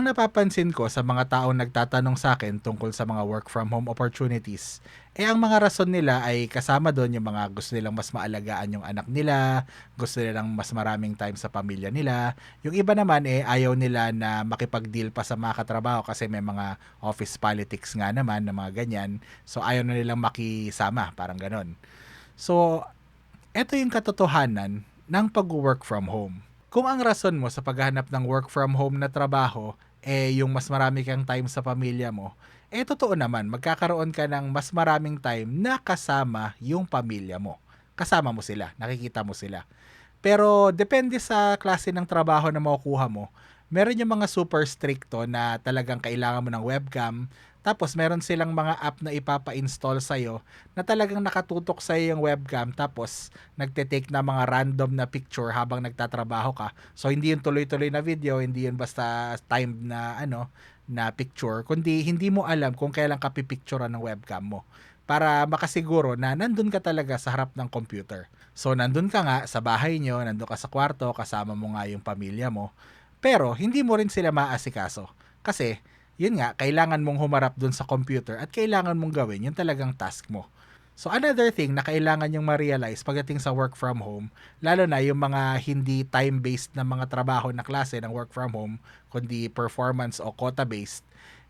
Ang napapansin ko sa mga taong nagtatanong sa akin tungkol sa mga work from home opportunities, eh ang mga rason nila ay kasama doon yung mga gusto nilang mas maalagaan yung anak nila, gusto nilang mas maraming time sa pamilya nila. Yung iba naman eh ayaw nila na makipag-deal pa sa mga katrabaho kasi may mga office politics nga naman na mga ganyan. So ayaw na nilang makisama, parang ganon. So, eto yung katotohanan ng pag-work from home. Kung ang rason mo sa paghahanap ng work from home na trabaho, eh yung mas marami kang time sa pamilya mo, eh totoo naman, magkakaroon ka ng mas maraming time na kasama yung pamilya mo. Kasama mo sila, nakikita mo sila. Pero depende sa klase ng trabaho na makukuha mo. Meron yung mga super stricto na talagang kailangan mo ng webcam, tapos meron silang mga app na ipapa-install sa'yo na talagang nakatutok sa'yo yung webcam tapos nagte-take na mga random na picture habang nagtatrabaho ka. So hindi yun tuloy-tuloy na video, hindi yun basta timed na ano na picture, kundi hindi mo alam kung kailan ka pipicturean ng webcam mo para makasiguro na nandun ka talaga sa harap ng computer. So nandun ka nga sa bahay nyo, nandun ka sa kwarto, kasama mo nga yung pamilya mo, pero hindi mo rin sila maasikaso. Kasi yun nga, kailangan mong humarap dun sa computer at kailangan mong gawin yung talagang task mo. So another thing na kailangan yung ma-realize pagdating sa work from home, lalo na yung mga hindi time-based na mga trabaho na klase ng work from home, kundi performance o quota-based,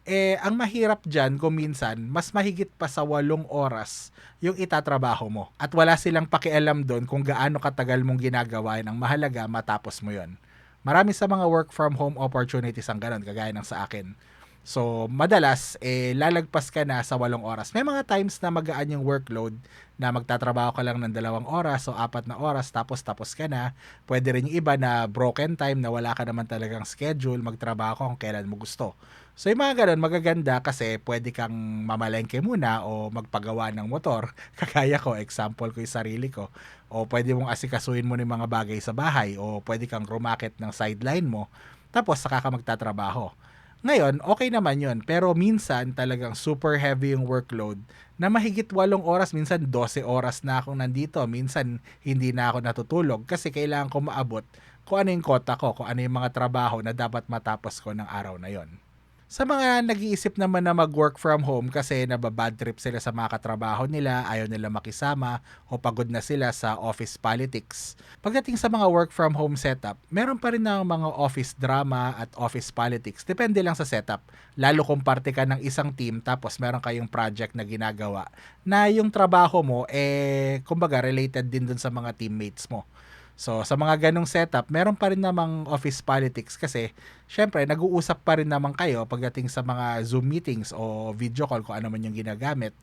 eh ang mahirap dyan kung minsan, mas mahigit pa sa walong oras yung itatrabaho mo. At wala silang pakialam doon kung gaano katagal mong ginagawa. Ang mahalaga, matapos mo yon. Marami sa mga work from home opportunities ang ganun, kagaya ng sa akin So, madalas, eh, lalagpas ka na sa walong oras. May mga times na magaan yung workload na magtatrabaho ka lang ng dalawang oras o apat na oras tapos tapos ka na. Pwede rin yung iba na broken time na wala ka naman talagang schedule, magtrabaho kung kailan mo gusto. So yung mga ganun, magaganda kasi pwede kang mamalengke muna o magpagawa ng motor. Kagaya ko, example ko yung sarili ko. O pwede mong asikasuhin mo ng mga bagay sa bahay o pwede kang rumakit ng sideline mo. Tapos saka ka magtatrabaho. Ngayon, okay naman yun. Pero minsan talagang super heavy yung workload na mahigit walong oras, minsan 12 oras na ako nandito. Minsan hindi na ako natutulog kasi kailangan ko maabot kung ano yung kota ko, kung ano yung mga trabaho na dapat matapos ko ng araw na yon. Sa mga nag-iisip naman na mag-work from home kasi nababad trip sila sa mga katrabaho nila, ayaw nila makisama o pagod na sila sa office politics. Pagdating sa mga work from home setup, meron pa rin ng mga office drama at office politics. Depende lang sa setup. Lalo kung parte ka ng isang team tapos meron kayong project na ginagawa na yung trabaho mo eh kumbaga related din dun sa mga teammates mo. So, sa mga ganong setup, meron pa rin namang office politics kasi, syempre, nag-uusap pa rin naman kayo pagdating sa mga Zoom meetings o video call kung ano man yung ginagamit.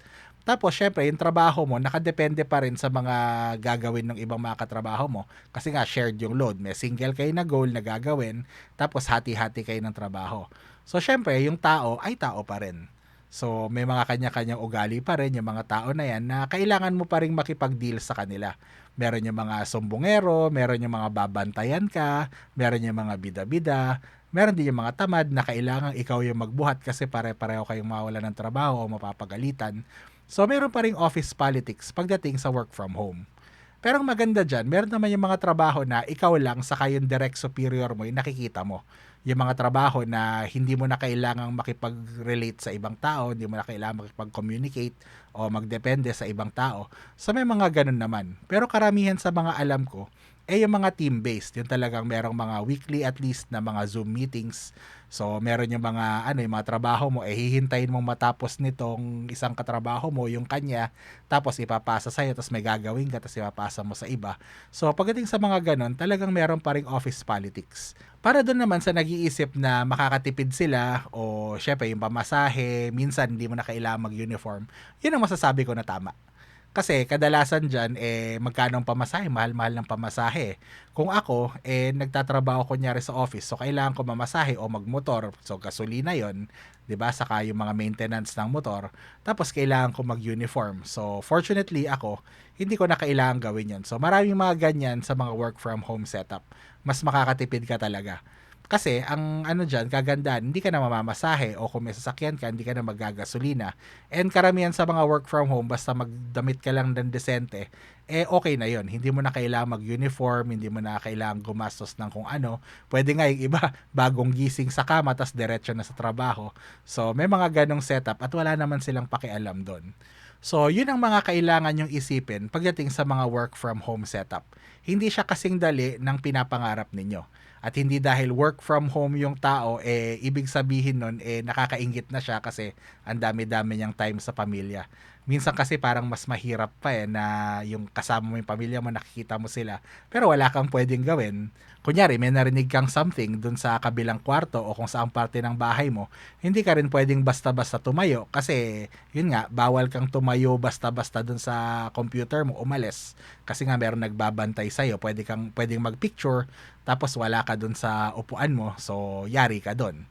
Tapos, syempre, yung trabaho mo, nakadepende pa rin sa mga gagawin ng ibang mga katrabaho mo. Kasi nga, shared yung load. May single kayo na goal na gagawin, tapos hati-hati kayo ng trabaho. So, syempre, yung tao ay tao pa rin. So, may mga kanya-kanyang ugali pa rin yung mga tao na yan na kailangan mo pa rin makipag-deal sa kanila meron yung mga sumbongero, meron yung mga babantayan ka, meron yung mga bida-bida, meron din yung mga tamad na kailangan ikaw yung magbuhat kasi pare-pareho kayong mawala ng trabaho o mapapagalitan. So, meron pa rin office politics pagdating sa work from home. Pero ang maganda dyan, meron naman yung mga trabaho na ikaw lang sa yung direct superior mo yung nakikita mo yung mga trabaho na hindi mo na kailangang makipag-relate sa ibang tao, hindi mo na kailangang makipag-communicate o magdepende sa ibang tao. So may mga ganun naman. Pero karamihan sa mga alam ko, eh yung mga team-based, yung talagang merong mga weekly at least na mga Zoom meetings. So meron yung mga ano yung mga trabaho mo eh hihintayin mong matapos nitong isang katrabaho mo yung kanya tapos ipapasa sa iyo tapos may gagawin ka tapos ipapasa mo sa iba. So pagdating sa mga ganun, talagang meron pa ring office politics. Para doon naman sa nag-iisip na makakatipid sila o syempre yung pamasahe, minsan hindi mo na kailangan mag-uniform. Yun ang masasabi ko na tama. Kasi kadalasan dyan, eh, magkano ang pamasahe? Mahal-mahal ng pamasahe. Kung ako, eh, nagtatrabaho ko nyari sa office, so kailangan ko mamasahe o magmotor. So, gasolina yon 'di ba? Saka yung mga maintenance ng motor. Tapos kailangan ko mag-uniform. So, fortunately ako, hindi ko na kailangan gawin 'yon. So, maraming mga ganyan sa mga work from home setup. Mas makakatipid ka talaga. Kasi ang ano diyan, kagandahan, hindi ka na mamamasahe o kung may sasakyan ka, hindi ka na maggagasolina. And karamihan sa mga work from home, basta magdamit ka lang ng desente, eh okay na yon Hindi mo na kailangan mag-uniform, hindi mo na kailangan gumastos ng kung ano. Pwede nga yung iba, bagong gising sa kama, tas diretso na sa trabaho. So, may mga ganong setup at wala naman silang pakialam doon. So, yun ang mga kailangan yung isipin pagdating sa mga work from home setup. Hindi siya kasing dali ng pinapangarap ninyo. At hindi dahil work from home yung tao, eh, ibig sabihin nun, eh, nakakaingit na siya kasi ang dami-dami niyang time sa pamilya. Minsan kasi parang mas mahirap pa eh na yung kasama mo yung pamilya mo, nakikita mo sila, pero wala kang pwedeng gawin. Kunyari, may narinig kang something dun sa kabilang kwarto o kung saang parte ng bahay mo, hindi ka rin pwedeng basta-basta tumayo kasi yun nga, bawal kang tumayo basta-basta dun sa computer mo, umalis. Kasi nga meron nagbabantay sa'yo, pwede kang, pwedeng magpicture, tapos wala ka dun sa upuan mo, so yari ka dun.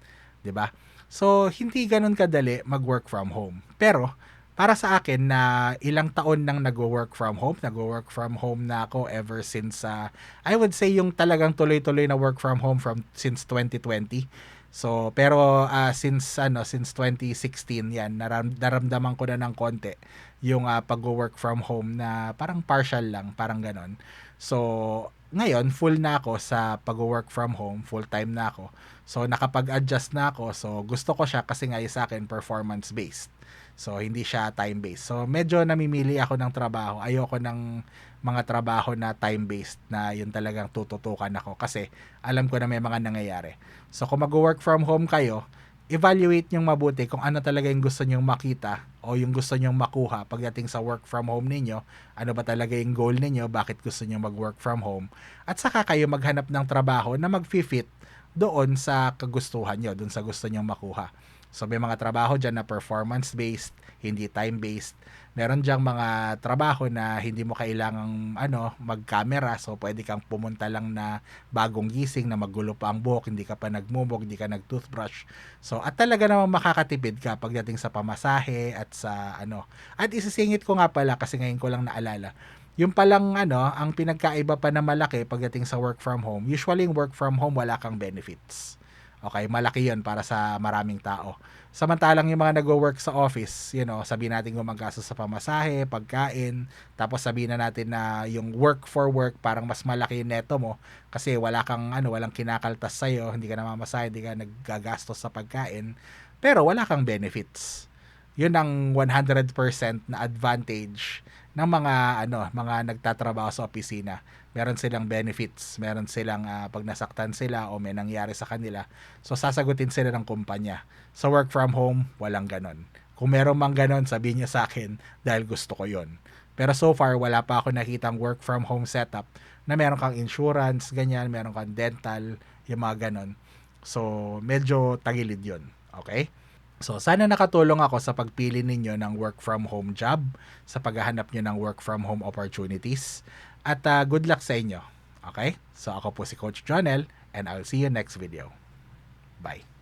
ba? So, hindi ganun kadali mag-work from home. Pero, para sa akin na ilang taon nang nagwo-work from home, nagwo-work from home na ako ever since uh, I would say yung talagang tuloy-tuloy na work from home from since 2020. So, pero uh, since ano, since 2016 'yan, naram, naramdaman ko na ng konti yung uh, pag-work from home na parang partial lang, parang ganon. So, ngayon full na ako sa pag-work from home, full time na ako. So, nakapag-adjust na ako. So, gusto ko siya kasi nga sa akin performance based. So, hindi siya time-based. So, medyo namimili ako ng trabaho. Ayoko ng mga trabaho na time-based na yun talagang tututukan ako kasi alam ko na may mga nangyayari. So, kung mag-work from home kayo, evaluate nyong mabuti kung ano talaga yung gusto nyong makita o yung gusto nyong makuha pagdating sa work from home ninyo. Ano ba talaga yung goal ninyo? Bakit gusto nyo mag-work from home? At saka kayo maghanap ng trabaho na mag-fit doon sa kagustuhan nyo, doon sa gusto nyong makuha. So may mga trabaho dyan na performance-based, hindi time-based. Meron diyang mga trabaho na hindi mo kailangang ano, mag-camera. So pwede kang pumunta lang na bagong gising na magulo pa ang buhok, hindi ka pa nagmumog, hindi ka nag-toothbrush. So at talaga namang makakatipid ka pagdating sa pamasahe at sa ano. At isisingit ko nga pala kasi ngayon ko lang naalala yung palang ano, ang pinagkaiba pa na malaki pagdating sa work from home, usually yung work from home wala kang benefits. Okay, malaki 'yon para sa maraming tao. Samantalang yung mga nagwo-work sa office, you know, sabihin natin gumagastos sa pamasahe, pagkain, tapos sabihin na natin na yung work for work parang mas malaki yung neto mo kasi wala kang ano, walang kinakaltas sa iyo, hindi ka namamasahe, hindi ka naggagastos sa pagkain, pero wala kang benefits. Yun ang 100% na advantage ng mga ano, mga nagtatrabaho sa opisina. Meron silang benefits, meron silang uh, pag nasaktan sila o may nangyari sa kanila. So sasagutin sila ng kumpanya. Sa work from home, walang ganon. Kung meron mang ganon, sabihin niyo sa akin dahil gusto ko 'yon. Pero so far, wala pa ako nakitang work from home setup na meron kang insurance, ganyan, meron kang dental, yung mga ganon. So, medyo tagilid yon Okay? So, sana nakatulong ako sa pagpili ninyo ng work from home job, sa paghahanap nyo ng work from home opportunities. At uh, good luck sa inyo. Okay? So, ako po si Coach Jonel and I'll see you next video. Bye.